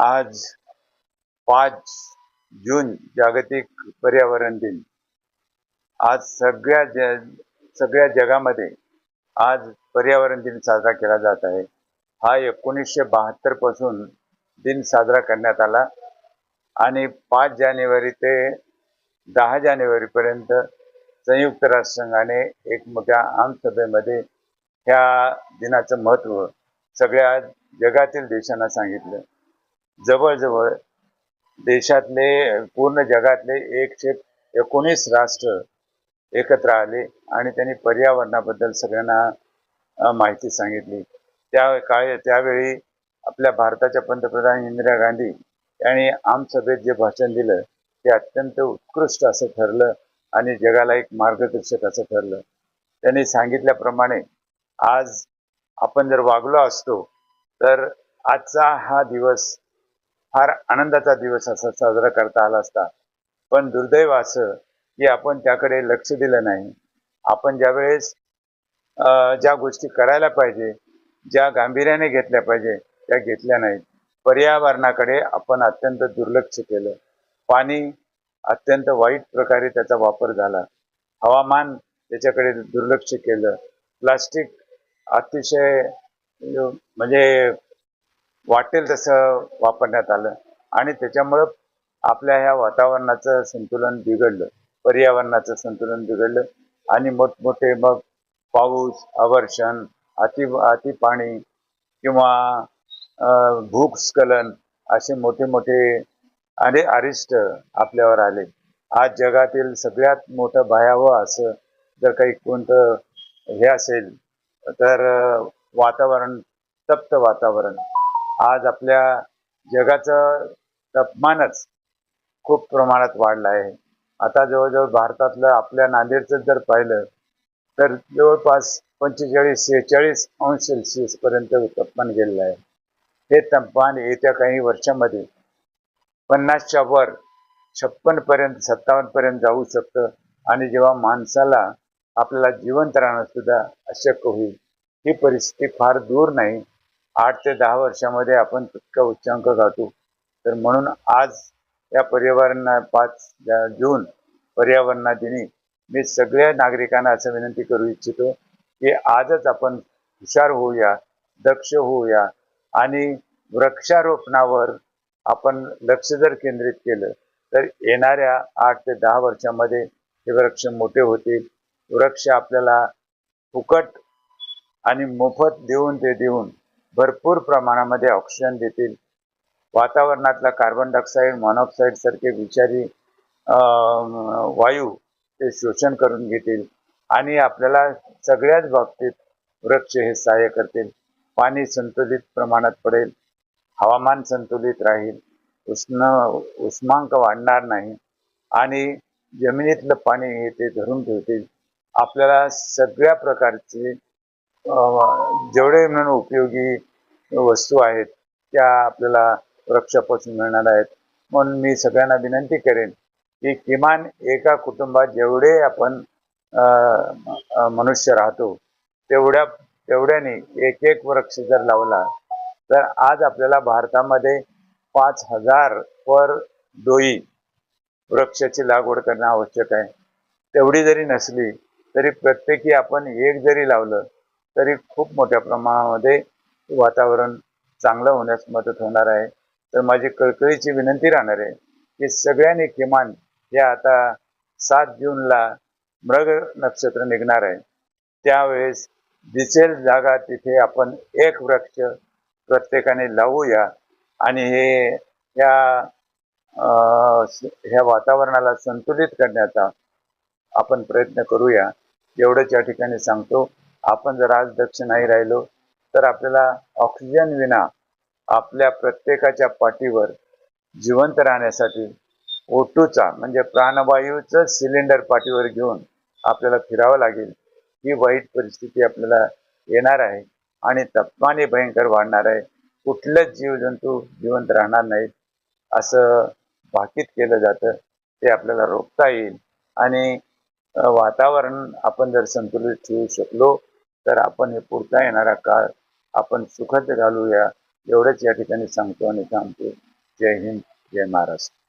आज पाच जून जागतिक पर्यावरण दिन. आज सगळ्या ज सगळ्या जगामध्ये आज पर्यावरण दिन साजरा केला जात आहे. हा एकोणीसशे बहात्तरपासून दिन साजरा करण्यात आला आणि पाच जानेवारी ते दहा जानेवारीपर्यंत संयुक्त राष्ट्रसंघाने एक मोठ्या आमसभेमध्ये ह्या दिनाचं महत्त्व सगळ्या जगातील देशांना सांगितलं. जवळजवळ देशातले पूर्ण जगातले एकशे एकोणीस राष्ट्र एकत्र आले आणि त्यांनी पर्यावरणाबद्दल सगळ्यांना माहिती सांगितली. त्या काळे त्यावेळी आपल्या भारताच्या पंतप्रधान इंदिरा गांधी यांनी आमसभेत जे भाषण दिलं ते अत्यंत उत्कृष्ट असं ठरलं आणि जगाला एक मार्गदर्शक असं ठरलं. त्यांनी सांगितल्याप्रमाणे आज आपण जर वागलो असतो तर आजचा हा दिवस फार आनंदाचा दिवस असा साजरा करता आला असता. पण दुर्दैव असं की आपण त्याकडे लक्ष दिलं नाही. आपण ज्यावेळेस ज्या गोष्टी करायला पाहिजे ज्या गांभीर्याने घेतल्या पाहिजे त्या घेतल्या नाहीत. पर्यावरणाकडे आपण अत्यंत दुर्लक्ष केलं. पाणी अत्यंत वाईट प्रकारे त्याचा वापर झाला. हवामान त्याच्याकडे दुर्लक्ष केलं. प्लास्टिक अतिशय म्हणजे वाटेल तसं वापरण्यात आलं. आणि त्याच्यामुळं आपल्या ह्या वातावरणाचं संतुलन बिघडलं. पर्यावरणाचं संतुलन बिघडलं. आणि मोठमोठे मग पाऊस अवर्षण अति अति पाणी किंवा भूस्खलन असे मोठे मोठे आणि अरिष्ट आपल्यावर आले. आज जगातील सगळ्यात मोठं भयावह असं जर काही कोणतं हे असेल तर वातावरण तप्त वातावरण. आज आपल्या जगाचं तापमानच खूप प्रमाणात वाढलं आहे. आता जवळजवळ भारतातलं आपल्या नांदेडचं जर पाहिलं तर जवळपास पंचेचाळीस सेहेचाळीस अंश सेल्सिअस पर्यंत तापमान गेलेलं आहे. हे तापमान येत्या काही वर्षामध्ये पन्नासच्या वर छप्पन पर्यंत सत्तावन्न पर्यंत जाऊ शकतं. आणि जेव्हा माणसाला आपल्याला जिवंत राहणं सुद्धा अशक्य होईल ही परिस्थिती फार दूर नाही. आठ ते दहा वर्षामध्ये आपण तितका उच्चांक गाठू तर म्हणून आज या पर्यावरण पाच जून पर्यावरणा दिनी मी सगळ्या नागरिकांना असं विनंती करू इच्छितो की आजच आपण हुशार होऊया दक्ष होऊया आणि वृक्षारोपणावर आपण लक्ष जर केंद्रित केलं तर येणाऱ्या आठ ते दहा वर्षामध्ये हे वृक्ष मोठे होतील. वृक्ष आपल्याला फुकट आणि मोफत देऊन ते देऊन भरपूर प्रमाणामध्ये ऑक्सिजन देतील. वातावरणातला कार्बन डायऑक्साईड मॉनॉक्साईड सारखे विषारी वायू ते शोषण करून घेतील. आणि आपल्याला सगळ्याच बाबतीत वृक्ष हे सहाय्य करतील. पाणी संतुलित प्रमाणात पडेल. हवामान संतुलित राहील. उष्ण उष्मांक वाढणार नाही. आणि जमिनीतलं पाणी हे ते धरून ठेवतील. आपल्याला सगळ्या प्रकारचे जेवढे म्हणून उपयोगी वस्तू आहेत त्या आपल्याला वृक्षापासून मिळणार आहेत. म्हणून मी सगळ्यांना विनंती करेन की किमान एका कुटुंबात जेवढे आपण मनुष्य राहतो तेवढ्या तेवढ्याने एक एक वृक्ष जर लावला तर आज आपल्याला भारतामध्ये पाच हजार पर डोई वृक्षाची लागवड करणं आवश्यक आहे. तेवढी जरी नसली तरी प्रत्येकी आपण एक जरी लावलं तरी खूप मोठ्या प्रमाणामध्ये वातावरण चांगलं होण्यास मदत होणार आहे. तर माझी कळकळीची विनंती राहणार आहे की सगळ्यांनी किमान या आता सात जूनला मृग नक्षत्र निघणार आहे. त्यावेळेस दिसेल जागा तिथे आपण एक वृक्ष प्रत्येकाने लावूया आणि हे ह्या ह्या वातावरणाला संतुलित करण्याचा आपण प्रयत्न करूया. एवढंच या ठिकाणी सांगतो. आपण जर आज दक्ष नाही राहिलो तर आपल्याला ऑक्सिजन विना आपल्या प्रत्येकाच्या पाठीवर जिवंत राहण्यासाठी ओटूचा म्हणजे प्राणवायूचं सिलेंडर पाठीवर घेऊन आपल्याला फिरावं लागेल. ही वाईट परिस्थिती आपल्याला येणार आहे आणि तप्पाने भयंकर वाढणार आहे. कुठलंच जीवजंतू जिवंत राहणार नाहीत असं भाकीत केलं जातं. ते आपल्याला रोखता येईल आणि वातावरण आपण जर संतुलित ठेवू शकलो तर आपण हे पुढचा येणारा काळ आपण सुखद घालूया एवढंच या ठिकाणी सांगतो आणि थांबतो. जय हिंद जय महाराष्ट्र.